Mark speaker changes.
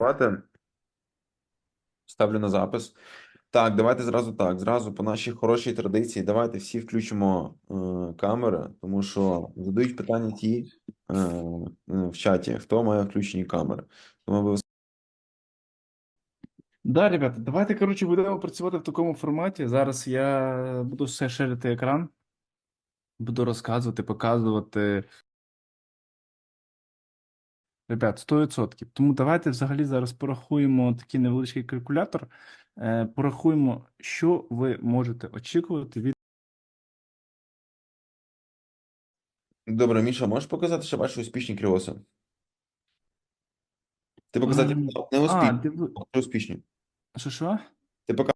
Speaker 1: Давайте. Ставлю на запис. Так, давайте зразу так. Зразу по нашій хорошій традиції. Давайте всі включимо е, камери, тому що задають питання ті е, в чаті, хто має включені камери. Тому обов'язково
Speaker 2: Да, ребята, давайте, коротше, будемо працювати в такому форматі. Зараз я буду все ширити екран, буду розказувати, показувати. Ребят, 100%. Тому давайте взагалі зараз порахуємо такий невеличкий калькулятор. Е, порахуємо, що ви можете очікувати від.
Speaker 1: Добре, Міша, можеш показати ще ваші успішні кріоси? Ти показати
Speaker 2: Ем,
Speaker 1: не
Speaker 2: А,
Speaker 1: успішні,
Speaker 2: диви...
Speaker 1: а успішні.
Speaker 2: Що що?
Speaker 1: Ти пока